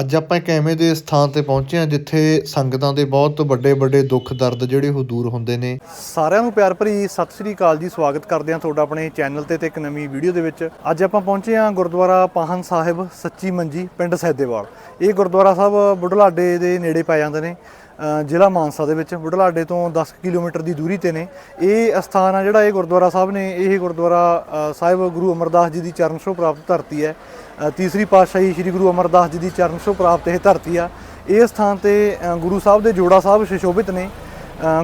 ਅੱਜ ਆਪਾਂ ਇੱਕ ਐਵੇਂ ਦੇ ਸਥਾਨ ਤੇ ਪਹੁੰਚੇ ਹਾਂ ਜਿੱਥੇ ਸੰਗਤਾਂ ਦੇ ਬਹੁਤ ਵੱਡੇ ਵੱਡੇ ਦੁੱਖ ਦਰਦ ਜਿਹੜੇ ਉਹ ਦੂਰ ਹੁੰਦੇ ਨੇ? ਸਾਰਿਆਂ ਨੂੰ ਪਿਆਰ ਭਰੀ ਸਤਿ ਸ੍ਰੀ ਅਕਾਲ ਜੀ, ਸਵਾਗਤ ਕਰਦੇ ਹਾਂ ਤੁਹਾਡਾ ਆਪਣੇ ਚੈਨਲ ਤੇ ਤੇ ਇੱਕ ਨਵੀਂ ਵੀਡੀਓ ਦੇ ਵਿੱਚ। ਅੱਜ ਆਪਾਂ ਪਹੁੰਚੇ ਹਾਂ ਗੁਰਦੁਆਰਾ ਪਾਹਨ ਸਾਹਿਬ, ਸੱਚੀ ਮੰਜੀ, ਪਿੰਡ ਸੈਦੇਵਾਲ ਇਹ ਗੁਰਦੁਆਰਾ ਸਾਹਿਬ ਬੁਢਲਾਡੇ ਦੇ ਨੇੜੇ ਪੈ ਜਾਂਦੇ ਨੇ। ਜ਼ਿਲ੍ਹਾ ਮਾਨਸਾ ਦੇ ਵਿੱਚ ਬੁਢਲਾਡੇ ਤੋਂ 10 ਕਿਲੋਮੀਟਰ ਦੀ ਦੂਰੀ ਤੇ ਨੇ। ਇਹ ਅਸਥਾਨ ਆ ਜਿਹੜਾ ਇਹ ਗੁਰਦੁਆਰਾ ਸਾਹਿਬ ਨੇ, ਇਹ ਗੁਰਦੁਆਰਾ ਸਾਹਿਬ ਗੁਰੂ ਅਮਰਦਾਸ ਜੀ ਦੀ ਚਰਨ ਛੋਹ ਪ੍ਰਾਪਤ ਧਰਤੀ ਹੈ। ਤੀਸਰੀ ਪਾਤਸ਼ਾਹੀ ਸ੍ਰੀ ਗੁਰੂ ਅਮਰਦਾਸ ਜੀ ਦੀ ਚਰਨ ਛੋਹ ਪ੍ਰਾਪਤ ਇਹ ਧਰਤੀ ਆ। ਇਹ ਸਥਾਨ ਤੇ ਗੁਰੂ ਸਾਹਿਬ ਦੇ ਜੋੜਾ ਸਾਹਿਬ ਸੁਸ਼ੋਭਿਤ ਨੇ।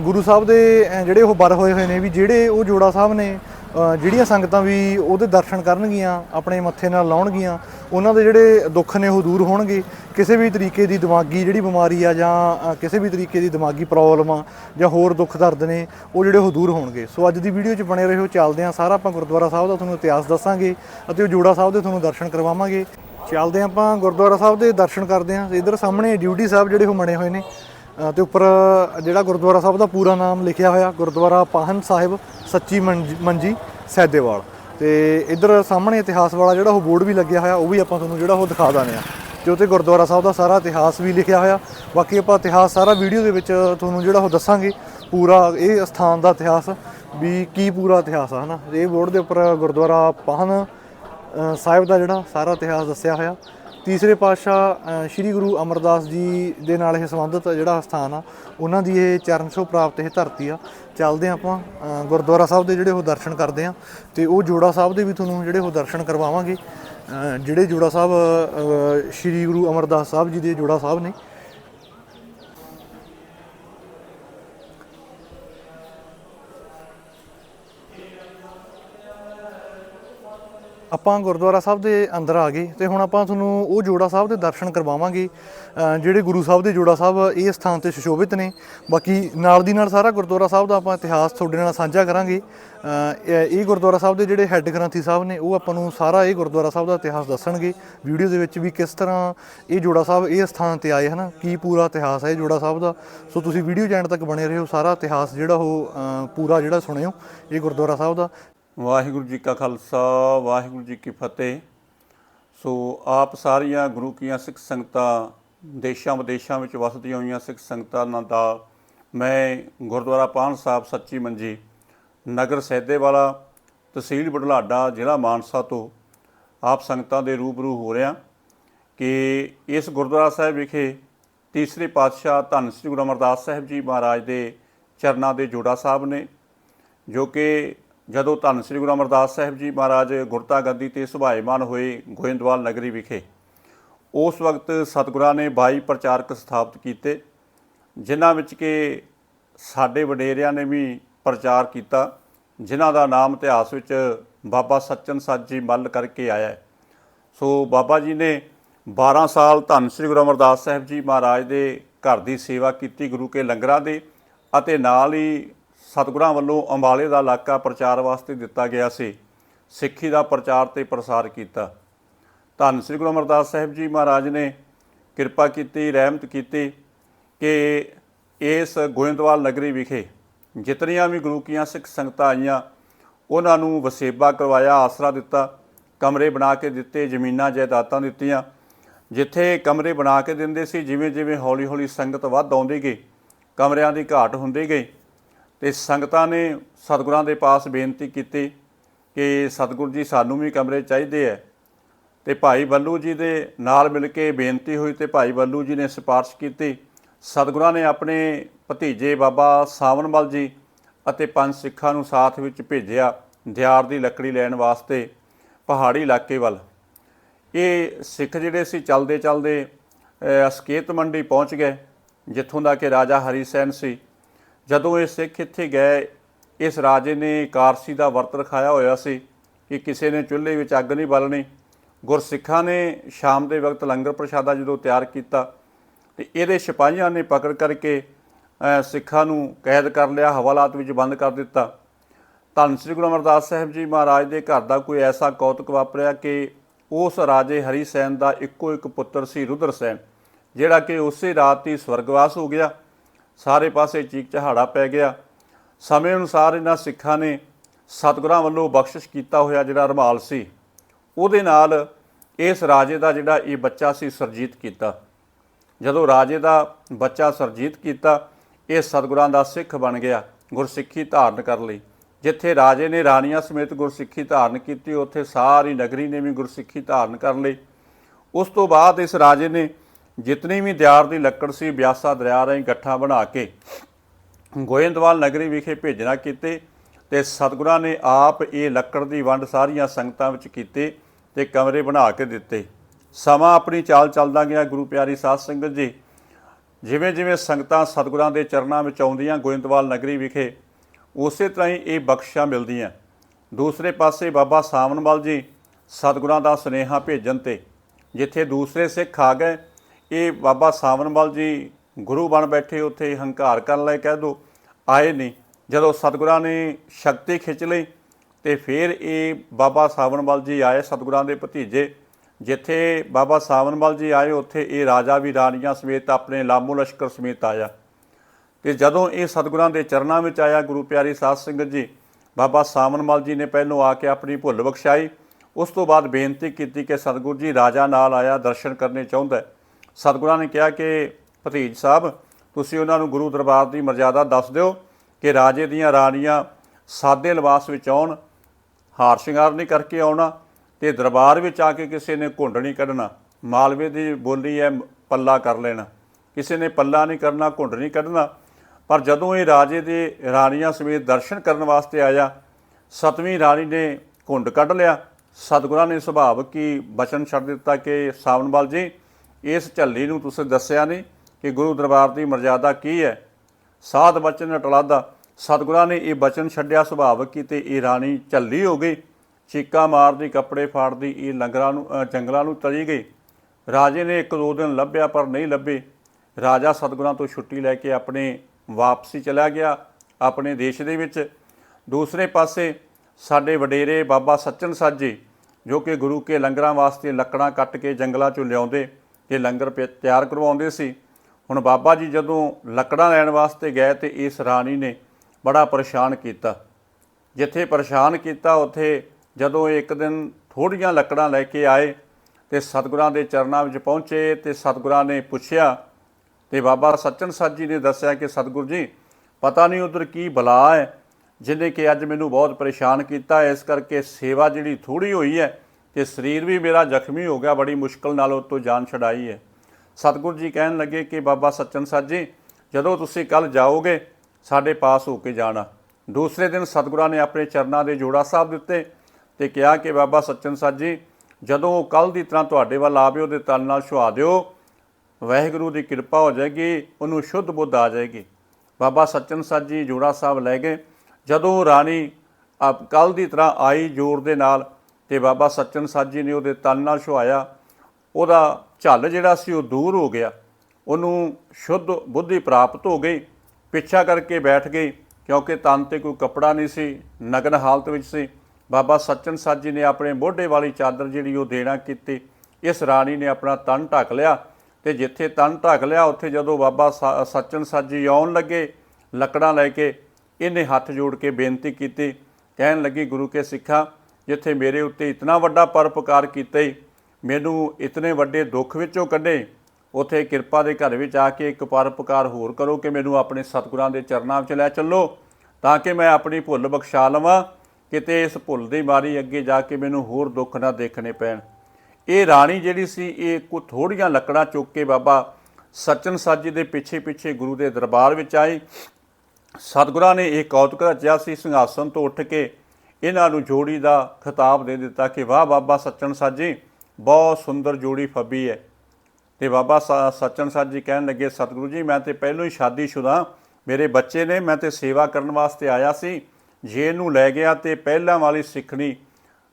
ਗੁਰੂ ਸਾਹਿਬ ਦੇ ਜਿਹੜੇ ਉਹ ਬਰ ਹੋਏ ਹੋਏ ਨੇ ਵੀ ਜਿਹੜੇ ਉਹ ਜੋੜਾ ਸਾਹਿਬ ਨੇ ਜਿਹੜੀਆਂ ਸੰਗਤਾਂ ਵੀ ਉਹਦੇ ਦਰਸ਼ਨ ਕਰਨਗੀਆਂ, ਆਪਣੇ ਮੱਥੇ ਨਾਲ ਲਾਉਣਗੀਆਂ, ਉਹਨਾਂ ਦੇ ਜਿਹੜੇ ਦੁੱਖ ਨੇ ਉਹ ਦੂਰ ਹੋਣਗੇ। ਕਿਸੇ ਵੀ ਤਰੀਕੇ ਦੀ ਦਿਮਾਗੀ ਜਿਹੜੀ ਬਿਮਾਰੀ ਆ ਜਾਂ ਕਿਸੇ ਵੀ ਤਰੀਕੇ ਦੀ ਦਿਮਾਗੀ ਪ੍ਰੋਬਲਮ ਆ ਜਾਂ ਹੋਰ ਦੁੱਖ ਦਰਦ ਨੇ, ਉਹ ਜਿਹੜੇ ਉਹ ਦੂਰ ਹੋਣਗੇ। ਸੋ ਅੱਜ ਦੀ ਵੀਡੀਓ 'ਚ ਬਣੇ ਰਹੋ, ਚੱਲਦੇ ਹਾਂ ਸਾਰਾ ਆਪਾਂ ਗੁਰਦੁਆਰਾ ਸਾਹਿਬ ਦਾ ਤੁਹਾਨੂੰ ਇਤਿਹਾਸ ਦੱਸਾਂਗੇ ਅਤੇ ਉਹ ਜੋੜਾ ਸਾਹਿਬ ਦੇ ਤੁਹਾਨੂੰ ਦਰਸ਼ਨ ਕਰਵਾਵਾਂਗੇ। ਚੱਲਦੇ ਹਾਂ ਆਪਾਂ ਗੁਰਦੁਆਰਾ ਸਾਹਿਬ ਦੇ ਦਰਸ਼ਨ ਕਰਦੇ ਹਾਂ। ਇਧਰ ਸਾਹਮਣੇ ਡਿਊਟੀ ਸਾਹਿਬ ਜਿਹੜੇ ਉਹ ਬਣੇ ਹੋਏ ਨੇ। ਤੇ ਉੱਪਰ ਜਿਹੜਾ ਗੁਰਦੁਆਰਾ ਸਾਹਿਬ ਦਾ ਪੂਰਾ ਨਾਮ ਲਿਖਿਆ ਹੋਇਆ, ਗੁਰਦੁਆਰਾ ਪਾਹਨ ਸਾਹਿਬ, ਸੱਚੀ ਮੰਜ- ਮੰਜੀ, ਸੈਦੇਵਾਲ। ਤੇ ਇਧਰ ਸਾਹਮਣੇ ਇਤਿਹਾਸ ਵਾਲਾ ਜਿਹੜਾ ਉਹ ਬੋਰਡ ਵੀ ਲੱਗਿਆ ਹੋਇਆ, ਉਹ ਵੀ ਆਪਾਂ ਤੁਹਾਨੂੰ ਜਿਹੜਾ ਉਹ ਦਿਖਾ ਦਾਂਗੇ ਆ ਤੇ ਉੱਤੇ ਗੁਰਦੁਆਰਾ ਸਾਹਿਬ ਦਾ ਸਾਰਾ ਇਤਿਹਾਸ ਵੀ ਲਿਖਿਆ ਹੋਇਆ। ਬਾਕੀ ਆਪਾਂ ਇਤਿਹਾਸ ਸਾਰਾ ਵੀਡੀਓ ਦੇ ਵਿੱਚ ਤੁਹਾਨੂੰ ਜਿਹੜਾ ਉਹ ਦੱਸਾਂਗੇ, ਪੂਰਾ ਇਹ ਸਥਾਨ ਦਾ ਇਤਿਹਾਸ, ਵੀ ਕੀ ਪੂਰਾ ਇਤਿਹਾਸ ਆ, ਹਨਾ? ਇਹ ਬੋਰਡ ਦੇ ਉੱਪਰ ਗੁਰਦੁਆਰਾ ਪਾਹਨ ਸਾਹਿਬ ਦਾ ਜਿਹੜਾ ਸਾਰਾ ਇਤਿਹਾਸ ਦੱਸਿਆ ਹੋਇਆ। ਤੀਸਰੇ ਪਾਤਸ਼ਾਹ ਸ੍ਰੀ ਗੁਰੂ ਅਮਰਦਾਸ ਜੀ ਦੇ ਨਾਲ ਇਹ ਸੰਬੰਧਿਤ ਜਿਹੜਾ ਸਥਾਨ ਆ, ਉਹਨਾਂ ਦੀ ਇਹ ਚਰਨ ਛੋਹ ਪ੍ਰਾਪਤ ਇਹ ਧਰਤੀ ਆ। ਚੱਲਦੇ ਹਾਂ ਆਪਾਂ ਗੁਰਦੁਆਰਾ ਸਾਹਿਬ ਦੇ ਜਿਹੜੇ ਉਹ ਦਰਸ਼ਨ ਕਰਦੇ ਆ ਤੇ ਉਹ ਜੋੜਾ ਸਾਹਿਬ ਦੇ ਵੀ ਤੁਹਾਨੂੰ ਜਿਹੜੇ ਉਹ ਦਰਸ਼ਨ ਕਰਵਾਵਾਂਗੇ। ਜਿਹੜੇ ਜੋੜਾ ਸਾਹਿਬ ਸ੍ਰੀ ਗੁਰੂ ਅਮਰਦਾਸ ਸਾਹਿਬ ਜੀ ਦੇ ਜੋੜਾ ਸਾਹਿਬ ਨੇ ਆਪਾਂ ਗੁਰਦੁਆਰਾ ਸਾਹਿਬ ਦੇ ਅੰਦਰ ਆ ਗਏ ਤੇ ਹੁਣ ਆਪਾਂ ਤੁਹਾਨੂੰ ਉਹ ਜੋੜਾ ਸਾਹਿਬ ਦੇ ਦਰਸ਼ਨ ਕਰਵਾਵਾਂਗੇ ਜਿਹੜੇ ਗੁਰੂ ਸਾਹਿਬ ਦੇ ਜੋੜਾ ਸਾਹਿਬ ਇਹ ਸਥਾਨ ਤੇ ਸੁਸ਼ੋਭਿਤ ਨੇ। ਬਾਕੀ ਨਾਲ ਦੀ ਨਾਲ ਸਾਰਾ ਗੁਰਦੁਆਰਾ ਸਾਹਿਬ ਦਾ ਆਪਾਂ ਇਤਿਹਾਸ ਤੁਹਾਡੇ ਨਾਲ ਸਾਂਝਾ ਕਰਾਂਗੇ। ਇਹ ਗੁਰਦੁਆਰਾ ਸਾਹਿਬ ਦੇ ਜਿਹੜੇ ਹੈੱਡ ਗ੍ਰੰਥੀ ਸਾਹਿਬ ਨੇ, ਉਹ ਆਪਾਂ ਨੂੰ ਸਾਰਾ ਇਹ ਗੁਰਦੁਆਰਾ ਸਾਹਿਬ ਦਾ ਇਤਿਹਾਸ ਦੱਸਣਗੇ। ਵੀਡੀਓ ਦੇ ਵਿੱਚ ਵੀ ਕਿਸ ਤਰ੍ਹਾਂ ਇਹ ਜੋੜਾ ਸਾਹਿਬ ਇਹ ਸਥਾਨ ਤੇ ਆਏ, ਹਨਾ? ਕੀ ਪੂਰਾ ਇਤਿਹਾਸ ਹੈ ਇਹ ਜੋੜਾ ਸਾਹਿਬ ਦਾ? ਸੋ ਤੁਸੀਂ ਵੀਡੀਓ ਜੈਂਡ ਤੱਕ ਬਣੇ ਰਹੋ, ਸਾਰਾ ਇਤਿਹਾਸ ਜਿਹੜਾ ਉਹ ਪੂਰਾ ਜਿਹੜਾ ਸੁਣਿਓ ਇਹ ਗੁਰਦੁਆਰਾ ਸਾਹਿਬ ਦਾ। ਵਾਹਿਗੁਰੂ ਜੀ ਕਾ ਖਾਲਸਾ, ਵਾਹਿਗੁਰੂ ਜੀ ਕੀ ਫਤਿਹ। ਸੋ ਆਪ ਸਾਰੀਆਂ ਗੁਰੂ ਕੀਆਂ ਸਿੱਖ ਸੰਗਤਾਂ ਦੇਸ਼ਾਂ ਵਿਦੇਸ਼ਾਂ ਵਿੱਚ ਵਸਦੀਆਂ ਹੋਈਆਂ ਸਿੱਖ ਸੰਗਤਾਂ ਨਾਲ ਦਾ ਮੈਂ ਗੁਰਦੁਆਰਾ ਪਾਨ ਸਾਹਿਬ ਸੱਚੀ ਮੰਜੀ, ਨਗਰ ਸੈਦੇਵਾਲਾ, ਤਹਿਸੀਲ ਬੁਢਲਾਡਾ ਜ਼ਿਲ੍ਹਾ ਮਾਨਸਾ ਤੋਂ ਆਪ ਸੰਗਤਾਂ ਦੇ ਰੂਬਰੂ ਹੋ ਰਿਹਾ ਕਿ ਇਸ ਗੁਰਦੁਆਰਾ ਸਾਹਿਬ ਵਿਖੇ ਤੀਸਰੇ ਪਾਤਸ਼ਾਹ ਧੰਨ ਸ੍ਰੀ ਗੁਰੂ ਅਮਰਦਾਸ ਸਾਹਿਬ ਜੀ ਮਹਾਰਾਜ ਦੇ ਚਰਨਾਂ ਦੇ ਜੋੜਾ ਸਾਹਿਬ ਨੇ, ਜੋ ਕਿ ਜਦੋਂ ਧੰਨ ਸ੍ਰੀ ਗੁਰੂ ਅਮਰਦਾਸ ਸਾਹਿਬ ਜੀ ਮਹਾਰਾਜ ਗੁਰਤਾ ਗੱਦੀ ਤੇ ਸੁਭਾਏਮਾਨ ਹੋਏ ਗੋਇੰਦਵਾਲ ਨਗਰੀ ਵਿਖੇ, ਉਸ ਵਕਤ ਸਤਿਗੁਰਾਂ ਨੇ 22 ਪ੍ਰਚਾਰਕ ਸਥਾਪਿਤ ਕੀਤੇ, ਜਿਨ੍ਹਾਂ ਵਿੱਚ ਕਿ ਸਾਡੇ ਵਡੇਰਿਆਂ ਨੇ ਵੀ ਪ੍ਰਚਾਰ ਕੀਤਾ, ਜਿਨ੍ਹਾਂ ਦਾ ਨਾਮ ਇਤਿਹਾਸ ਵਿੱਚ ਬਾਬਾ ਸੱਚਨ ਸੱਚ ਜੀ ਮੱਲ ਕਰਕੇ ਆਇਆ ਹੈ। ਸੋ ਬਾਬਾ ਜੀ ਨੇ 12 ਸਾਲ ਧੰਨ ਸ੍ਰੀ ਗੁਰੂ ਅਮਰਦਾਸ ਸਾਹਿਬ ਜੀ ਮਹਾਰਾਜ ਦੇ ਘਰ ਦੀ ਸੇਵਾ ਕੀਤੀ ਗੁਰੂ ਕੇ ਲੰਗਰਾਂ ਦੇ ਅਤੇ ਨਾਲ ਹੀ ਸਤਿਗੁਰਾਂ ਵੱਲੋਂ ਅੰਬਾਲੇ ਦਾ ਇਲਾਕਾ ਪ੍ਰਚਾਰ ਵਾਸਤੇ ਦਿੱਤਾ ਗਿਆ ਸੀ। ਸਿੱਖੀ ਦਾ ਪ੍ਰਚਾਰ ਤੇ ਪ੍ਰਸਾਰ ਕੀਤਾ। ਧੰਨ ਸ੍ਰੀ ਗੁਰੂ ਅਮਰਦਾਸ ਸਾਹਿਬ ਜੀ ਮਹਾਰਾਜ ਨੇ ਕਿਰਪਾ ਕੀਤੀ, ਰਹਿਮਤ ਕੀਤੀ ਕਿ ਇਸ ਗੋਇੰਦਵਾਲ ਨਗਰੀ ਵਿਖੇ ਜਿਤਨੀਆਂ ਵੀ ਗੁਰੂ ਕੀਆਂ ਸਿੱਖ ਸੰਗਤਾਂ ਆਈਆਂ, ਉਹਨਾਂ ਨੂੰ ਵਸੇਬਾ ਕਰਵਾਇਆ, ਆਸਰਾ ਦਿੱਤਾ, ਕਮਰੇ ਬਣਾ ਕੇ ਦਿੱਤੇ, ਜ਼ਮੀਨਾਂ ਜਾਇਦਾਦਾਂ ਦਿੱਤੀਆਂ। ਜਿੱਥੇ ਕਮਰੇ ਬਣਾ ਕੇ ਦਿੰਦੇ ਸੀ ਜਿਵੇਂ ਜਿਵੇਂ ਹੌਲੀ ਹੌਲੀ ਸੰਗਤ ਵੱਧ ਆਉਂਦੀ ਗਈ, ਕਮਰਿਆਂ ਦੀ ਘਾਟ ਹੁੰਦੀ ਗਈ ਤੇ ਸੰਗਤਾਂ ਨੇ ਸਤਿਗੁਰਾਂ ਦੇ ਪਾਸ ਬੇਨਤੀ ਕੀਤੀ ਕਿ ਸਤਿਗੁਰ ਜੀ ਸਾਨੂੰ ਵੀ ਕਮਰੇ ਚਾਹੀਦੇ ਐ। ਤੇ ਭਾਈ ਬੱਲੂ ਜੀ ਦੇ ਨਾਲ ਮਿਲ ਕੇ ਬੇਨਤੀ ਹੋਈ ਤੇ ਭਾਈ ਬੱਲੂ ਜੀ ਨੇ ਸਿਫਾਰਿਸ਼ ਕੀਤੀ। ਸਤਿਗੁਰਾਂ ਨੇ ਆਪਣੇ ਭਤੀਜੇ ਬਾਬਾ ਸਾਵਨਮਲ ਜੀ ਅਤੇ ਪੰਜ ਸਿੱਖਾਂ ਨੂੰ ਸਾਥ ਵਿੱਚ ਭੇਜਿਆ ਦਿਆਰ ਦੀ ਲੱਕੜੀ ਲੈਣ ਵਾਸਤੇ ਪਹਾੜੀ ਇਲਾਕੇ ਵੱਲ। ਇਹ ਸਿੱਖ ਜਿਹੜੇ ਸੀ ਚੱਲਦੇ ਚੱਲਦੇ ਅ, ਅਸਕੇਤ ਮੰਡੀ ਪਹੁੰਚ ਗਏ ਜਿੱਥੋਂ ਦਾ ਕਿ ਰਾਜਾ ਹਰੀ ਸੈਨ ਸੀ। ਜਦੋਂ ਇਹ ਸਿੱਖ ਇੱਥੇ ਗਏ, ਇਸ ਰਾਜੇ ਨੇ ਕਾਰਸੀ ਦਾ ਵਰਤ ਰਖਾਇਆ ਹੋਇਆ ਸੀ ਕਿ ਕਿਸੇ ਨੇ ਚੁੱਲ੍ਹੇ ਵਿੱਚ ਅੱਗ ਨਹੀਂ ਬਾਲਣੀ। ਗੁਰਸਿੱਖਾਂ ਨੇ ਸ਼ਾਮ ਦੇ ਵਕਤ ਲੰਗਰ ਪ੍ਰਸ਼ਾਦਾ ਜਦੋਂ ਤਿਆਰ ਕੀਤਾ, ਤੇ ਇਹਦੇ ਸਿਪਾਹੀਆਂ ਨੇ ਪਕੜ ਕਰਕੇ ਸਿੱਖਾਂ ਨੂੰ ਕੈਦ ਕਰ ਲਿਆ, ਹਵਾਲਾਤ ਵਿੱਚ ਬੰਦ ਕਰ ਦਿੱਤਾ। ਧੰਨ ਸ੍ਰੀ ਗੁਰੂ ਅਮਰਦਾਸ ਸਾਹਿਬ ਜੀ ਮਹਾਰਾਜ ਦੇ ਘਰ ਦਾ ਕੋਈ ਐਸਾ ਕੌਤਕ ਵਾਪਰਿਆ ਕਿ ਉਸ ਰਾਜੇ ਹਰੀ ਸੈਨ ਦਾ ਇੱਕੋ ਇੱਕ ਪੁੱਤਰ ਸੀ ਰੁਦਰ ਸੈਨ ਜਿਹੜਾ ਕਿ ਉਸੇ ਰਾਤ ਹੀ ਸਵਰਗਵਾਸ ਹੋ ਗਿਆ। ਸਾਰੇ ਪਾਸੇ ਚੀਕ ਚਹਾੜਾ ਪੈ ਗਿਆ। ਸਮੇਂ ਅਨੁਸਾਰ ਇਹਨਾਂ ਸਿੱਖਾਂ ਨੇ ਸਤਿਗੁਰਾਂ ਵੱਲੋਂ ਬਖਸ਼ਿਸ਼ ਕੀਤਾ ਹੋਇਆ ਜਿਹੜਾ ਰਮਾਲ ਸੀ, ਉਹਦੇ ਨਾਲ ਇਸ ਰਾਜੇ ਦਾ ਜਿਹੜਾ ਇਹ ਬੱਚਾ ਸੀ ਸਰਜੀਤ ਕੀਤਾ। ਜਦੋਂ ਰਾਜੇ ਦਾ ਬੱਚਾ ਸਰਜੀਤ ਕੀਤਾ, ਇਹ ਸਤਿਗੁਰਾਂ ਦਾ ਸਿੱਖ ਬਣ ਗਿਆ, ਗੁਰਸਿੱਖੀ ਧਾਰਨ ਕਰ ਲਈ। ਜਿੱਥੇ ਰਾਜੇ ਨੇ ਰਾਣੀਆਂ ਸਮੇਤ ਗੁਰਸਿੱਖੀ ਧਾਰਨ ਕੀਤੀ, ਉੱਥੇ ਸਾਰੀ ਨਗਰੀ ਨੇ ਵੀ ਗੁਰਸਿੱਖੀ ਧਾਰਨ ਕਰ ਲਈ। ਉਸ ਤੋਂ ਬਾਅਦ ਇਸ ਰਾਜੇ ਨੇ ਜਿਤਨੀ ਵੀ ਦਿਆਰ ਦੀ ਲੱਕੜ ਸੀ, ਬਿਆਸਾ ਦਰਿਆ ਰਾਹੀਂ ਗੱਠਾਂ ਬਣਾ ਕੇ ਗੋਇੰਦਵਾਲ ਨਗਰੀ ਵਿਖੇ ਭੇਜਣਾ ਕੀਤੇ ਤੇ ਸਤਿਗੁਰਾਂ ਨੇ ਆਪ ਇਹ ਲੱਕੜ ਦੀ ਵੰਡ ਸਾਰੀਆਂ ਸੰਗਤਾਂ ਵਿੱਚ ਕੀਤੀ ਤੇ ਕਮਰੇ ਬਣਾ ਕੇ ਦਿੱਤੇ। ਸਮਾਂ ਆਪਣੀ ਚਾਲ ਚੱਲਦਾ ਗਿਆ। ਗੁਰੂ ਪਿਆਰੀ ਸਾਧ ਸੰਗਤ ਜੀ ਜਿਵੇਂ ਜਿਵੇਂ ਸੰਗਤਾਂ ਸਤਿਗੁਰਾਂ ਦੇ ਚਰਨਾਂ ਵਿੱਚ ਆਉਂਦੀਆਂ ਗੋਇੰਦਵਾਲ ਨਗਰੀ ਵਿਖੇ, ਉਸੇ ਤਰ੍ਹਾਂ ਹੀ ਇਹ ਬਖਸ਼ਾਂ ਮਿਲਦੀਆਂ। ਦੂਸਰੇ ਪਾਸੇ ਬਾਬਾ ਸਾਵਨਵਾਲ ਜੀ ਸਤਿਗੁਰਾਂ ਦਾ ਸੁਨੇਹਾ ਭੇਜਣ ਤੇ, ਜਿੱਥੇ ਦੂਸਰੇ ਸਿੱਖ ਆ ਗਏ ਇਹ ਬਾਬਾ ਸਾਵਨਵਾਲ ਜੀ ਗੁਰੂ ਬਣ ਬੈਠੇ, ਉੱਥੇ ਹੰਕਾਰ ਕਰਨ ਲਈ ਕਹਿ ਦੋ, ਆਏ ਨਹੀਂ। ਜਦੋਂ ਸਤਿਗੁਰਾਂ ਨੇ ਸ਼ਕਤੀ ਖਿੱਚ ਲਈ ਤੇ ਫਿਰ ਇਹ ਬਾਬਾ ਸਾਵਨਵਾਲ ਜੀ ਆਏ ਸਤਿਗੁਰਾਂ ਦੇ ਭਤੀਜੇ। ਜਿੱਥੇ ਬਾਬਾ ਸਾਵਨਵਾਲ ਜੀ ਆਏ, ਉੱਥੇ ਇਹ ਰਾਜਾ ਵੀ ਰਾਣੀਆਂ ਸਮੇਤ ਆਪਣੇ ਲਾਮੋ ਲਸ਼ਕਰ ਸਮੇਤ ਆਇਆ। ਤੇ ਜਦੋਂ ਇਹ ਸਤਿਗੁਰਾਂ ਦੇ ਚਰਨਾਂ ਵਿੱਚ ਆਇਆ, ਗੁਰੂ ਪਿਆਰੀ ਸਾਧ ਸੰਗਤ ਜੀ, ਬਾਬਾ ਸਾਵਨਮਲ ਜੀ ਨੇ ਪਹਿਲੋਂ ਆ ਕੇ ਆਪਣੀ ਭੁੱਲ ਬਖਸ਼ਾਈ। ਉਸ ਤੋਂ ਬਾਅਦ ਬੇਨਤੀ ਕੀਤੀ ਕਿ ਸਤਿਗੁਰੂ ਜੀ ਰਾਜਾ ਨਾਲ ਆਇਆ, ਦਰਸ਼ਨ ਕਰਨੇ ਚਾਹੁੰਦਾ ਹੈ। ਸਤਿਗੁਰਾਂ ਨੇ ਕਿਹਾ ਕਿ ਭਤੀਜ ਸਾਹਿਬ, ਤੁਸੀਂ ਉਹਨਾਂ ਨੂੰ ਗੁਰੂ ਦਰਬਾਰ ਦੀ ਮਰਜ਼ਾਦਾ ਦੱਸ ਦਿਓ ਕਿ ਰਾਜੇ ਦੀਆਂ ਰਾਣੀਆਂ ਸਾਦੇ ਲਿਬਾਸ ਵਿੱਚ ਆਉਣ, ਹਾਰ ਸ਼ਿੰਗਾਰ ਨਹੀਂ ਕਰਕੇ ਆਉਣਾ ਤੇ ਦਰਬਾਰ ਵਿੱਚ ਆ ਕੇ ਕਿਸੇ ਨੇ ਘੁੰਡ ਨਹੀਂ ਕੱਢਣਾ। ਮਾਲਵੇ ਦੀ ਬੋਲੀ ਹੈ, ਪੱਲਾ ਕਰ ਲੈਣਾ। ਕਿਸੇ ਨੇ ਪੱਲਾ ਨਹੀਂ ਕਰਨਾ, ਘੁੰਡ ਨਹੀਂ ਕੱਢਣਾ। ਪਰ ਜਦੋਂ ਇਹ ਰਾਜੇ ਦੇ ਰਾਣੀਆਂ ਸਮੇਤ ਦਰਸ਼ਨ ਕਰਨ ਵਾਸਤੇ ਆਇਆ, ਸਤਵੀਂ ਰਾਣੀ ਨੇ ਘੁੰਡ ਕੱਢ ਲਿਆ। ਸਤਿਗੁਰਾਂ ਨੇ ਸੁਭਾਵਕ ਹੀ ਬਚਨ ਛੱਡ ਦਿੱਤਾ ਕਿ ਸਾਵਨਵਾਲ ਜੀ ਇਸ ਝੱਲੀ ਨੂੰ ਤੁਸੀਂ ਦੱਸਿਆ ਨਹੀਂ ਕਿ ਗੁਰੂ ਦਰਬਾਰ ਦੀ ਮਰਜ਼ਾਦਾ ਕੀ ਹੈ। ਸਾਧ ਬਚਨ ਅਟਲਾਦਾ। ਸਤਿਗੁਰਾਂ ਨੇ ਇਹ ਬਚਨ ਛੱਡਿਆ, ਸੁਭਾਵਕ ਕੀ ਇਹ ਰਾਣੀ ਝੱਲੀ ਹੋ ਗਈ। ਚੀਕਾ ਮਾਰਦੀ, ਕੱਪੜੇ ਫਾੜਦੀ, ਇਹ ਲੰਗਰਾਂ ਨੂੰ ਜੰਗਲਾਂ ਨੂੰ ਤਲੀ ਗਈ। ਰਾਜੇ ਨੇ ਇੱਕ ਦੋ ਦਿਨ ਲੱਭਿਆ ਪਰ ਨਹੀਂ ਲੱਭੇ। ਰਾਜਾ ਸਤਿਗੁਰਾਂ ਤੋਂ ਛੁੱਟੀ ਲੈ ਕੇ ਆਪਣੇ ਵਾਪਸੀ ਚਲਾ ਗਿਆ, ਆਪਣੇ ਦੇਸ਼ ਦੇ ਵਿੱਚ। ਦੂਸਰੇ ਪਾਸੇ ਸਾਡੇ ਵਡੇਰੇ ਬਾਬਾ ਸੱਚਨ ਸਾਜੀ, ਜੋ ਕਿ ਗੁਰੂ ਕੇ ਲੰਗਰਾਂ ਵਾਸਤੇ ਲੱਕੜਾਂ ਕੱਟ ਕੇ ਜੰਗਲਾਂ ਚੋਂ ਲਿਆਉਂਦੇ ਤੇ ਲੰਗਰ ਪਿ- ਤਿਆਰ ਕਰਵਾਉਂਦੇ ਸੀ। ਹੁਣ ਬਾਬਾ ਜੀ ਜਦੋਂ ਲੱਕੜਾਂ ਲੈਣ ਵਾਸਤੇ ਗਏ ਤੇ ਇਸ ਰਾਣੀ ਨੇ ਬੜਾ ਪਰੇਸ਼ਾਨ ਕੀਤਾ। ਜਿੱਥੇ ਪਰੇਸ਼ਾਨ ਕੀਤਾ, ਉੱਥੇ ਜਦੋਂ ਇੱਕ ਦਿਨ ਥੋੜੀਆਂ ਲੱਕੜਾਂ ਲੈ ਕੇ ਆਏ ਤੇ ਸਤਿਗੁਰਾਂ ਦੇ ਚਰਨਾਂ ਵਿੱਚ ਪਹੁੰਚੇ ਤੇ ਸਤਿਗੁਰਾਂ ਨੇ ਪੁੱਛਿਆ ਤੇ ਬਾਬਾ ਸੱਚਨ ਸੱਚ ਜੀ ਨੇ ਦੱਸਿਆ ਕਿ ਸਤਿਗੁਰੂ ਜੀ, ਪਤਾ ਨਹੀਂ ਉਧਰ ਕੀ ਬਲਾ ਹੈ ਜਿਹਨੇ ਕਿ ਅੱਜ ਮੈਨੂੰ ਬਹੁਤ ਪਰੇਸ਼ਾਨ ਕੀਤਾ, ਇਸ ਕਰਕੇ ਸੇਵਾ ਜਿਹੜੀ ਥੋੜੀ ਹੋਈ ਹੈ ਤੇ ਸਰੀਰ ਵੀ ਮੇਰਾ ਜ਼ਖਮੀ ਹੋ ਗਿਆ, ਬੜੀ ਮੁਸ਼ਕਲ ਨਾਲ ਉਹ ਤੋਂ ਜਾਨ ਛਡਾਈ ਹੈ। ਸਤਿਗੁਰੂ ਜੀ ਕਹਿਣ ਲੱਗੇ ਕਿ ਬਾਬਾ ਸੱਚਨ ਸੱਚ ਜਦੋਂ ਤੁਸੀਂ ਕੱਲ ਜਾਓਗੇ, ਸਾਡੇ ਪਾਸ ਹੋ ਕੇ ਜਾਣਾ। ਦੂਸਰੇ ਦਿਨ ਸਤਿਗੁਰਾਂ ਨੇ ਆਪਣੇ ਚਰਨਾਂ ਦੇ ਜੋੜਾ ਸਾਹਿਬ ਦਿੱਤੇ ਤੇ ਕਿਹਾ ਕਿ ਬਾਬਾ ਸੱਚਨ ਸੱਚ ਜਦੋਂ ਉਹ ਕੱਲ ਦੀ ਤਰ੍ਹਾਂ ਤੁਹਾਡੇ ਵੱਲ ਆਵੇ, ਉਹਦੇ ਤਨ ਨਾਲ ਛੁਆ ਦਿਓ। ਵਾਹਿਗੁਰੂ ਦੀ ਕਿਰਪਾ ਹੋ ਜਾਏਗੀ, ਉਹਨੂੰ ਸ਼ੁੱਧ ਬੁੱਧ ਆ ਜਾਏਗੀ। ਬਾਬਾ ਸੱਚਨ ਸੱਚ ਜੀ ਜੋੜਾ ਸਾਹਿਬ ਲੈ ਗਏ। ਜਦੋਂ ਰਾਣੀ ਆਪ ਕੱਲ ਦੀ ਤਰ੍ਹਾਂ ਆਈ ਜੋਰ ਦੇ ਨਾਲ ਤੇ ਬਾਬਾ ਸੱਚਨ ਸੱਚ ਨੇ ਉਹਦੇ ਤਨ ਨਾਲ ਛੁਆਇਆ ਉਹਦਾ ਝੱਲ ਜਿਹੜਾ ਸੀ ਉਹ ਦੂਰ ਹੋ ਗਿਆ। ਉਹਨੂੰ ਸ਼ੁੱਧ ਬੁੱਧੀ ਪ੍ਰਾਪਤ ਹੋ ਗਈ। ਪਿੱਛਾ ਕਰਕੇ ਬੈਠ ਗਈ ਕਿਉਂਕਿ ਤਨ ਤੇ ਕੋਈ ਕੱਪੜਾ ਨਹੀਂ ਸੀ, ਨਗਨ ਹਾਲਤ ਵਿੱਚ ਸੀ। ਬਾਬਾ ਸੱਚਨ ਸੱਚ ਨੇ ਆਪਣੇ ਮੋਢੇ ਵਾਲੀ ਚਾਦਰ ਜਿਹੜੀ ਉਹ ਦੇਣਾ ਕੀਤੀ। ਇਸ ਰਾਣੀ ਨੇ ਆਪਣਾ ਤਨ ਢੱਕ ਲਿਆ ਤੇ ਜਿੱਥੇ ਤਨ ਢੱਕ ਲਿਆ, ਉੱਥੇ ਜਦੋਂ ਬਾਬਾ ਸ- ਸੱਚਨ ਸਾਜੀ ਆਉਣ ਲੱਗੇ, ਲੱਕੜਾਂ ਲੈ ਕੇ, ਇਹਨੇ ਹੱਥ ਜੋੜ ਕੇ ਬੇਨਤੀ ਕੀਤੀ। ਕਹਿਣ ਲੱਗੀ, ਗੁਰੂ ਕੇ ਸਿੱਖਾਂ ਜਿੱਥੇ ਮੇਰੇ ਉੱਤੇ ਇਤਨਾ ਵੱਡਾ ਪਰਪਕਾਰ ਕੀਤਾ ਮੈਨੂੰ ਇਤਨੇ ਵੱਡੇ ਦੁੱਖ ਵਿੱਚੋਂ ਕੱਢੇ। ਉਥੇ ਕਿਰਪਾ ਦੇ ਘਰ ਵਿੱਚ ਆ ਕੇ ਇੱਕ ਪਰਪਕਾਰ ਹੋਰ ਕਰੋ ਕਿ ਮੈਨੂੰ ਆਪਣੇ ਸਤਿਗੁਰਾਂ ਦੇ ਚਰਨਾਂ ਵਿੱਚ ਲੈ ਚੱਲੋ, ਤਾਂ ਕਿ ਮੈਂ ਆਪਣੀ ਭੁੱਲ ਬਖਸ਼ਾ ਲਵਾਂ, ਕਿਤੇ ਇਸ ਭੁੱਲ ਦੀ ਮਾਰੀ ਅੱਗੇ ਜਾ ਕੇ ਮੈਨੂੰ ਹੋਰ ਦੁੱਖ ਨਾ ਦੇਖਣੇ ਪੈਣ। ਇਹ ਰਾਣੀ ਜਿਹੜੀ ਸੀ, ਇਹ ਕੋ ਥੋੜੀਆਂ ਲੱਕੜਾਂ ਚੁੱਕ ਕੇ ਬਾਬਾ ਸਚਨ ਸਾਜੀ ਦੇ ਪਿੱਛੇ ਪਿੱਛੇ ਗੁਰੂ ਦੇ ਦਰਬਾਰ ਵਿੱਚ ਆਈ। ਸਤਿਗੁਰਾਂ ਨੇ ਇਹ ਕੌਤਕ ਰਚਿਆ ਸੀ, ਸਿੰਘਾਸਨ ਤੋਂ ਉੱਠ ਕੇ ਇਹਨਾਂ ਨੂੰ ਜੋੜੀ ਦਾ ਖਿਤਾਬ ਦੇ ਦਿੱਤਾ ਕਿ ਵਾਹ ਬਾਬਾ ਸੱਚਣ ਸਾਜੀ, ਬਹੁਤ ਸੁੰਦਰ ਜੋੜੀ ਫੱਬੀ ਹੈ। ਤੇ ਬਾਬਾ ਸ- ਸੱਚਨ ਸਾਜ ਕਹਿਣ ਲੱਗੇ, ਸਤਿਗੁਰੂ ਜੀ, ਮੈਂ ਤੇ ਪਹਿਲੋਂ ਹੀ ਸ਼ਾਦੀशुदा ਮੇਰੇ ਬੱਚੇ ਨੇ ਮੈਂ ਤੇ ਸੇਵਾ ਕਰਨ ਵਾਸਤੇ ਆਇਆ ਸੀ। ਜੇ ਇਹਨੂੰ ਲੈ ਗਿਆ ਤੇ ਪਹਿਲਾਂ ਵਾਲੀ ਸਿੱਖਣੀ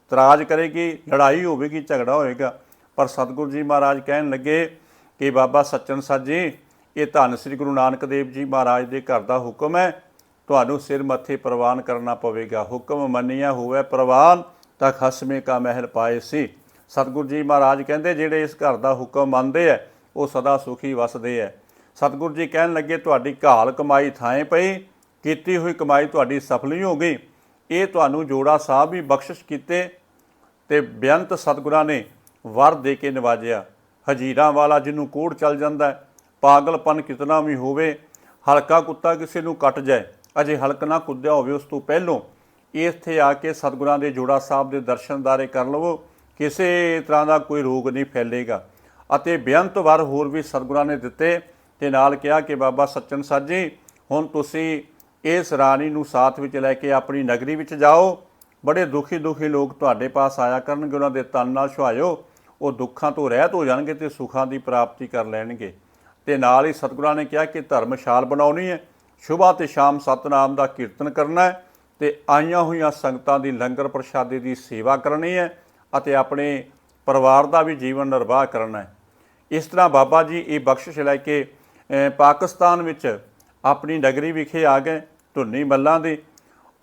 ਤਰਾਜ ਕਰੇਗੀ, ਲੜਾਈ ਹੋਵੇਗੀ, ਝਗੜਾ ਹੋਏਗਾ ਪਰ ਸਤਿਗੁਰੂ ਜੀ ਮਹਾਰਾਜ ਕਹਿਣ ਲੱਗੇ ਕਿ ਬਾਬਾ ਸੱਚਣ ਸਾਜ ਜੀ ਇਹ ਧੰਨ ਸ੍ਰੀ ਗੁਰੂ ਨਾਨਕ ਦੇਵ ਜੀ ਮਹਾਰਾਜ ਦੇ ਘਰ ਦਾ ਹੁਕਮ ਹੈ। ਤੁਹਾਨੂੰ ਸਿਰ ਮੱਥੇ ਪ੍ਰਵਾਨ ਕਰਨਾ ਪਵੇਗਾ। ਹੁਕਮ ਮੰਨਿਆ ਹੋਵੇ ਪ੍ਰਵਾਨ, ਤਾਂ ਖਸਮੇ ਕਾ ਮਹਿਲ ਪਾਏ ਸੀ। ਸਤਿਗੁਰੂ ਜੀ ਮਹਾਰਾਜ ਕਹਿੰਦੇ, ਜਿਹੜੇ ਇਸ ਘਰ ਦਾ ਹੁਕਮ ਮੰਨਦੇ ਐ, ਉਹ ਸਦਾ ਸੁਖੀ ਵਸਦੇ ਐ। ਸਤਿਗੁਰੂ ਜੀ ਕਹਿਣ ਲੱਗੇ, ਤੁਹਾਡੀ ਘਾਲ ਕਮਾਈ ਥਾਂ ਪਈ, ਕੀਤੀ ਹੋਈ ਕਮਾਈ ਤੁਹਾਡੀ ਸਫਲੀ ਹੋ ਗਈ। ਇਹ ਤੁਹਾਨੂੰ ਜੋੜਾ ਸਾਹਿਬ ਵੀ ਬਖਸ਼ਿਸ਼ ਕੀਤੇ ਤੇ ਬੇਅੰਤ ਸਤਿਗੁਰਾਂ ਨੇ ਵਰ ਦੇ ਕੇ ਨਿਵਾਜਿਆ। ਹਜੀਰਾਂ ਵਾਲਾ ਜਿਹਨੂੰ ਕੋੜ ਚੱਲ ਜਾਂਦਾ ਪਾਗਲਪਨ ਕਿਤਨਾ ਵੀ ਹੋਵੇ, ਹਲਕਾ ਕੁੱਤਾ ਕਿਸੇ ਨੂੰ ਕੱਟ ਜਾਏ। ਅਜੇ ਹਲਕ ਨਾ ਕੁੱਦਿਆ ਹੋਵੇ, ਉਸ ਤੋਂ ਪਹਿਲੋਂ ਇੱਥੇ ਆ ਕੇ ਸਤਿਗੁਰਾਂ ਦੇ ਜੋੜਾ ਸਾਹਿਬ ਦੇ ਦਰਸ਼ਨ ਦਰਸ਼ਨਦਾਰੇ ਕਰ ਲਵੋ। ਕਿਸੇ ਤਰ੍ਹਾਂ ਦਾ ਕੋਈ ਰੋਗ ਨਹੀਂ ਫੈਲੇਗਾ। ਅਤੇ ਬੇਅੰਤ ਵਾਰ ਹੋਰ ਵੀ ਸਤਿਗੁਰਾਂ ਨੇ ਦਿੱਤੇ ਤੇ ਨਾਲ ਕਿਹਾ ਕਿ ਬਾਬਾ ਸੱਚਨ ਸਾਜੀ ਹੁਣ ਤੁਸੀਂ ਇਸ ਰਾਣੀ ਨੂੰ ਸਾਥ ਵਿੱਚ ਲੈ ਕੇ ਆਪਣੀ ਨਗਰੀ ਵਿੱਚ ਜਾਓ। ਬੜੇ ਦੁਖੀ ਦੁਖੀ ਲੋਕ ਤੁਹਾਡੇ ਪਾਸ ਆਇਆ ਕਰਨਗੇ, ਉਹਨਾਂ ਦੇ ਤਨ ਨਾਲ ਛੁਹਾਇਓ। ਉਹ ਦੁੱਖਾਂ ਤੋਂ ਰਹਿਤ ਹੋ ਜਾਣਗੇ ਤੇ ਸੁੱਖਾਂ ਦੀ ਪ੍ਰਾਪਤੀ ਕਰ ਲੈਣਗੇ। ਤੇ ਨਾਲ ਹੀ ਸਤਿਗੁਰਾਂ ਨੇ ਕਿਹਾ ਕਿ ਧਰਮਸ਼ਾਲ ਬਣਾਉਣੀ ਹੈ। ਸ਼ੁਭਾ ਤੇ ਸ਼ਾਮ ਸਤਨਾਮ ਦਾ ਕੀਰਤਨ ਕਰਨਾ ਹੈ ਤੇ ਆਈਆਂ ਹੋਈਆਂ ਸੰਗਤਾਂ ਦੀ ਲੰਗਰ ਪ੍ਰਸ਼ਾਦੇ ਦੀ ਸੇਵਾ ਕਰਨੀ ਹੈ ਅਤੇ ਆਪਣੇ ਪਰਿਵਾਰ ਦਾ ਵੀ ਜੀਵਨ ਨਿਰਵਾਹ ਕਰਨਾ ਹੈ। ਇਸ ਤਰ੍ਹਾਂ ਬਾਬਾ ਜੀ ਇਹ ਬਖਸ਼ਿਸ਼ ਲੈ ਕੇ ਪਾਕਿਸਤਾਨ ਵਿੱਚ ਆਪਣੀ ਨਗਰੀ ਵਿਖੇ ਆ ਗਏ ਧੁੰਨੀ ਮੱਲਾਂ ਦੇ।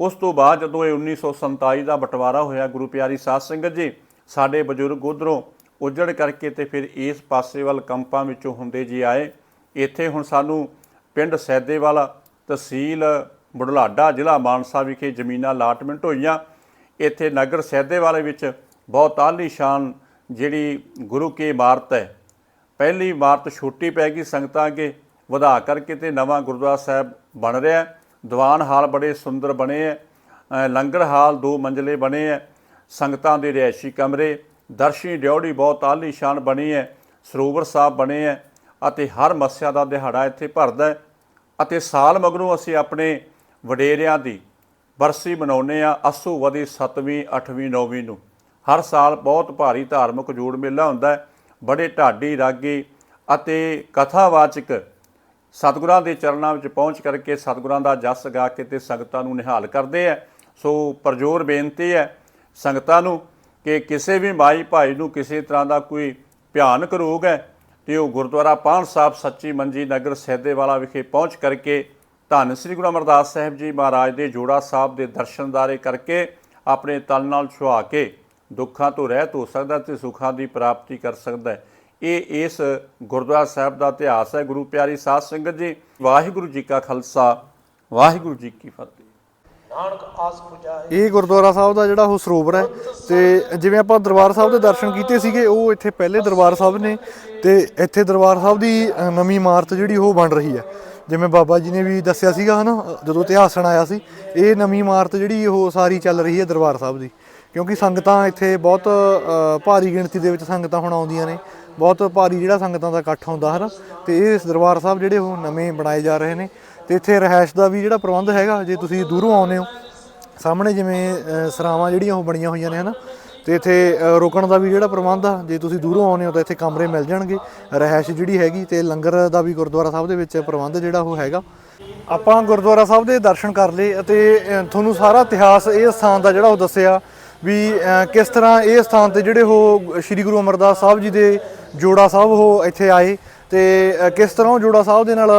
ਉਸ ਤੋਂ ਬਾਅਦ ਜਦੋਂ ਇਹ 1947 ਦਾ ਬਟਵਾਰਾ ਹੋਇਆ, ਗੁਰੂ ਪਿਆਰੀ ਸਾਧ ਸੰਗਤ ਜੀ, ਸਾਡੇ ਬਜ਼ੁਰਗ ਉਧਰੋਂ ਉਜੜ ਕਰਕੇ ਤੇ ਫਿਰ ਇਸ ਪਾਸੇ ਵੱਲ ਕੰਪਾਂ ਵਿੱਚੋਂ ਹੁੰਦੇ ਜੀ ਆਏ। ਇੱਥੇ ਹੁਣ ਸਾਨੂੰ ਪਿੰਡ ਸੈਦੇ ਵਾਲਾ ਤਹਿਸੀਲ ਬੁਢਲਾਡਾ ਜ਼ਿਲ੍ਹਾ ਮਾਨਸਾ ਵਿਖੇ ਜ਼ਮੀਨਾਂ ਅਲਾਟਮੈਂਟ ਹੋਈਆਂ। ਇੱਥੇ ਨਗਰ ਸੈਦੇਵਾਲੇ ਵਿੱਚ ਬਹੁਤ ਆਲੀਸ਼ਾਨ ਜਿਹੜੀ ਗੁਰੂ ਕੀ ਇਮਾਰਤ ਹੈ। ਪਹਿਲੀ ਇਮਾਰਤ ਛੋਟੀ ਪੈ ਗਈ, ਸੰਗਤਾਂ ਅੱਗੇ ਵਧਾ ਕਰਕੇ ਤੇ ਨਵਾਂ ਗੁਰਦੁਆਰਾ ਸਾਹਿਬ ਬਣ ਰਿਹਾ ਦੀਵਾਨ ਹਾਲ ਬੜੇ ਸੁੰਦਰ ਬਣੇ ਹੈ। ਲੰਗਰ ਹਾਲ ਦੋ ਮੰਜ਼ਲੇ ਬਣੇ ਹੈ। ਸੰਗਤਾਂ ਦੇ ਰਿਹਾਇਸ਼ੀ ਕਮਰੇ, ਦਰਸ਼ਨੀ ਡਿਉੜੀ ਬਹੁਤ ਆਲੀਸ਼ਾਨ ਬਣੀ ਹੈ। ਸਰੋਵਰ ਸਾਹਿਬ ਬਣੇ ਹੈ ਅਤੇ ਹਰ ਮੱਸਿਆ ਦਾ ਦਿਹਾੜਾ ਇੱਥੇ ਭਰਦਾ ਹੈ। ਅਤੇ ਸਾਲ ਮਗਰੋਂ ਅਸੀਂ ਆਪਣੇ ਵਡੇਰਿਆਂ ਦੀ ਬਰਸੀ ਮਨਾਉਂਦੇ ਆ ਅਸੂ ਵਦੀ 7ਵੀਂ 8ਵੀਂ 9ਵੀਂ ਨੂੰ। ਹਰ ਸਾਲ ਬਹੁਤ ਭਾਰੀ ਧਾਰਮਿਕ ਜੋੜ ਮੇਲਾ ਹੁੰਦਾ ਹੈ। ਬੜੇ ਢਾਡੀ, ਰਾਗੀ ਅਤੇ ਕਥਾਵਾਚਕ ਸਤਿਗੁਰਾਂ ਦੇ ਚਰਨਾਂ ਵਿੱਚ ਪਹੁੰਚ ਕਰਕੇ ਸਤਿਗੁਰਾਂ ਦਾ ਜਸ ਗਾ ਕੇ ਤੇ ਸੰਗਤਾਂ ਨੂੰ ਨਿਹਾਲ ਕਰਦੇ ਆ ਸੋ ਪਰਜੋਰ ਬੇਨਤੀ ਹੈ ਸੰਗਤਾਂ ਨੂੰ ਕਿ ਕਿਸੇ ਵੀ ਮਾਈ ਭਾਈ ਨੂੰ ਕਿਸੇ ਤਰ੍ਹਾਂ ਦਾ ਕੋਈ ਭਿਆਨਕ ਰੋਗ ਹੈ ਤੇ ਉਹ ਗੁਰਦੁਆਰਾ ਪਾਣ ਸਾਹਿਬ ਸੱਚੀ ਮੰਜੀ ਨਗਰ ਸੈਦੇਵਾਲਾ ਵਿਖੇ ਪਹੁੰਚ ਕਰਕੇ ਧੰਨ ਸ੍ਰੀ ਗੁਰੂ ਅਮਰਦਾਸ ਸਾਹਿਬ ਜੀ ਮਹਾਰਾਜ ਦੇ ਜੋੜਾ ਸਾਹਿਬ ਦੇ ਦਰਸ਼ਨ ਦਰਸ਼ਨਦਾਰੇ ਕਰਕੇ ਆਪਣੇ ਤਲ ਨਾਲ ਛੁਆ ਕੇ ਦੁੱਖਾਂ ਤੋਂ ਰਹਿਤ ਹੋ ਸਕਦਾ ਤੇ ਸੁੱਖਾਂ ਦੀ ਪ੍ਰਾਪਤੀ ਕਰ ਸਕਦਾ ਹੈ। ਇਹ ਇਸ ਗੁਰਦੁਆਰਾ ਸਾਹਿਬ ਦਾ ਇਤਿਹਾਸ ਹੈ। ਗੁਰੂ ਪਿਆਰੀ ਸਾਧ ਸੰਗਤ ਜੀ, ਵਾਹਿਗੁਰੂ ਜੀ ਕਾ ਖਾਲਸਾ, ਵਾਹਿਗੁਰੂ ਜੀ ਕੀ ਫਤਿਹ। ਇਹ ਗੁਰਦੁਆਰਾ ਸਾਹਿਬ ਦਾ ਜਿਹੜਾ ਉਹ ਸਰੋਵਰ ਹੈ ਤੇ ਜਿਵੇਂ ਆਪਾਂ ਦਰਬਾਰ ਸਾਹਿਬ ਦੇ ਦਰਸ਼ਨ ਕੀਤੇ ਸੀਗੇ ਉਹ ਇੱਥੇ ਪਹਿਲੇ ਦਰਬਾਰ ਸਾਹਿਬ ਨੇ ਤੇ ਇੱਥੇ ਦਰਬਾਰ ਸਾਹਿਬ ਦੀ ਨਵੀਂ ਇਮਾਰਤ ਜਿਹੜੀ ਉਹ ਬਣ ਰਹੀ ਹੈ। ਜਿਵੇਂ ਬਾਬਾ ਜੀ ਨੇ ਵੀ ਦੱਸਿਆ ਸੀਗਾ ਹਨਾ ਜਦੋਂ ਇਤਿਹਾਸਣ ਆਇਆ ਸੀ ਇਹ ਨਵੀਂ ਇਮਾਰਤ ਜਿਹੜੀ ਉਹ ਸਾਰੀ ਚੱਲ ਰਹੀ ਹੈ ਦਰਬਾਰ ਸਾਹਿਬ ਦੀ। ਕਿਉਂਕਿ ਸੰਗਤਾਂ ਇੱਥੇ ਬਹੁਤ ਭਾਰੀ ਗਿਣਤੀ ਦੇ ਵਿੱਚ ਸੰਗਤਾਂ ਹੁਣ ਆਉਂਦੀਆਂ ਨੇ। ਬਹੁਤ ਭਾਰੀ ਜਿਹੜਾ ਸੰਗਤਾਂ ਦਾ ਇਕੱਠ ਹੁੰਦਾ ਹਨਾ ਤੇ ਇਹ ਦਰਬਾਰ ਸਾਹਿਬ ਜਿਹੜੇ ਉਹ ਨਵੇਂ ਬਣਾਏ ਜਾ ਰਹੇ ਨੇ। ਤੇ ਇੱਥੇ ਰਹਿائش ਦਾ ਵੀ ਜਿਹੜਾ ਪ੍ਰਬੰਧ ਹੈਗਾ, ਜੇ ਤੁਸੀਂ ਦੂਰੋਂ ਆਉਨੇ ਹੋ, ਸਾਹਮਣੇ ਜਿਵੇਂ ਸਰਾਵਾਂ ਜਿਹੜੀਆਂ ਉਹ ਬਣੀਆਂ ਹੋਈਆਂ ਨੇ, ਹਨਾ? ਤੇ ਇੱਥੇ ਰੁਕਣ ਦਾ ਵੀ ਜਿਹੜਾ ਪ੍ਰਬੰਧ ਆ, ਜੇ ਤੁਸੀਂ ਦੂਰੋਂ ਆਉਨੇ ਹੋ ਤਾਂ ਇੱਥੇ ਕਮਰੇ ਮਿਲ ਜਾਣਗੇ, ਰਹਿائش ਜਿਹੜੀ ਹੈਗੀ ਤੇ ਲੰਗਰ ਦਾ ਵੀ ਗੁਰਦੁਆਰਾ ਸਾਹਿਬ ਦੇ ਵਿੱਚ ਪ੍ਰਬੰਧ ਜਿਹੜਾ ਉਹ ਹੈਗਾ। ਆਪਾਂ ਗੁਰਦੁਆਰਾ ਸਾਹਿਬ ਦੇ ਦਰਸ਼ਨ ਕਰ ਲਏ ਅਤੇ ਤੁਹਾਨੂੰ ਸਾਰਾ ਇਤਿਹਾਸ ਇਹ ਸਥਾਨ ਦਾ ਜਿਹੜਾ ਉਹ ਦੱਸਿਆ ਵੀ ਕਿਸ ਤਰ੍ਹਾਂ ਇਹ ਸਥਾਨ ਤੇ ਜਿਹੜੇ ਉਹ ਸ੍ਰੀ ਗੁਰੂ ਅਮਰਦਾਸ ਸਾਹਿਬ ਜੀ ਦੇ ਜੋੜਾ ਸਾਹਿਬ ਉਹ ਇੱਥੇ ਆਏ। ਤੇ ਕਿਸ ਤਰ੍ਹਾਂ ਉਹ ਜੋੜਾ ਸਾਹਿਬ ਦੇ ਨਾਲ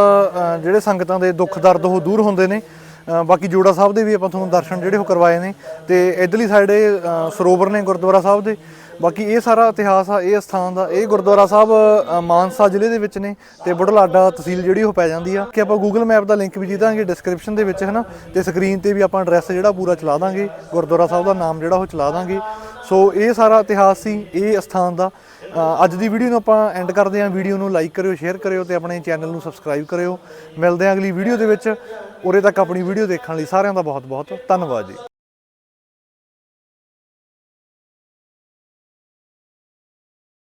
ਜਿਹੜੇ ਸੰਗਤਾਂ ਦੇ ਦੁੱਖ ਦਰਦ ਉਹ ਦੂਰ ਹੁੰਦੇ ਨੇ? ਬਾਕੀ ਜੋੜਾ ਸਾਹਿਬ ਦੇ ਵੀ ਆਪਾਂ ਤੁਹਾਨੂੰ ਦਰਸ਼ਨ ਜਿਹੜੇ ਉਹ ਕਰਵਾਏ ਨੇ। ਤੇ ਇਧਰਲੀ ਸਾਈਡ ਇਹ ਸਰੋਵਰ ਨੇ ਗੁਰਦੁਆਰਾ ਸਾਹਿਬ ਦੇ। ਬਾਕੀ ਇਹ ਸਾਰਾ ਇਤਿਹਾਸ ਆ ਇਹ ਸਥਾਨ ਦਾ ਇਹ ਗੁਰਦੁਆਰਾ ਸਾਹਿਬ ਅ, ਮਾਨਸਾ ਜ਼ਿਲ੍ਹੇ ਦੇ ਵਿੱਚ ਨੇ ਤੇ ਬੁਢਲਾਡਾ ਤਹਿਸੀਲ ਜਿਹੜੀ ਉਹ ਪੈ ਜਾਂਦੀ ਆ। ਕਿ ਆਪਾਂ ਗੂਗਲ ਮੈਪ ਦਾ ਲਿੰਕ ਵੀ ਦੇ ਦਾਂਗੇ ਡਿਸਕ੍ਰਿਪਸ਼ਨ ਦੇ ਵਿੱਚ ਹਨਾ? ਤੇ ਸਕਰੀਨ ਤੇ ਵੀ ਆਪਾਂ ਐਡਰੈਸ ਜਿਹੜਾ ਪੂਰਾ ਚਲਾ ਦਾਂਗੇ ਗੁਰਦੁਆਰਾ ਸਾਹਿਬ ਦਾ ਨਾਮ ਜਿਹੜਾ ਉਹ ਚਲਾ ਦਾਂਗੇ। ਸੋ ਇਹ ਸਾਰਾ ਇਤਿਹਾਸ ਸੀ ਇਹ ਸਥਾਨ ਦਾ। ਅ, ਅੱਜ ਦੀ ਵੀਡੀਓ ਨੂੰ ਆਪਾਂ ਐਂਡ ਕਰਦੇ ਹਾਂ। ਵੀਡੀਓ ਨੂੰ ਲਾਈਕ ਕਰਿਓ ਸ਼ੇਅਰ ਕਰਿਓ ਤੇ ਆਪਣੇ ਚੈਨਲ ਨੂੰ ਸਬਸਕ੍ਰਾਈਬ ਕਰਿਓ। ਮਿਲਦੇ ਹਾਂ ਅਗਲੀ ਵੀਡੀਓ ਦੇ ਵਿੱਚ। ਉਰੇ ਤੱਕ ਆਪਣੀ ਵੀਡੀਓ ਦੇਖਣ ਲਈ ਸਾਰਿਆਂ ਦਾ ਬਹੁਤ ਬਹੁਤ ਧੰਨਵਾਦ ਜੀ।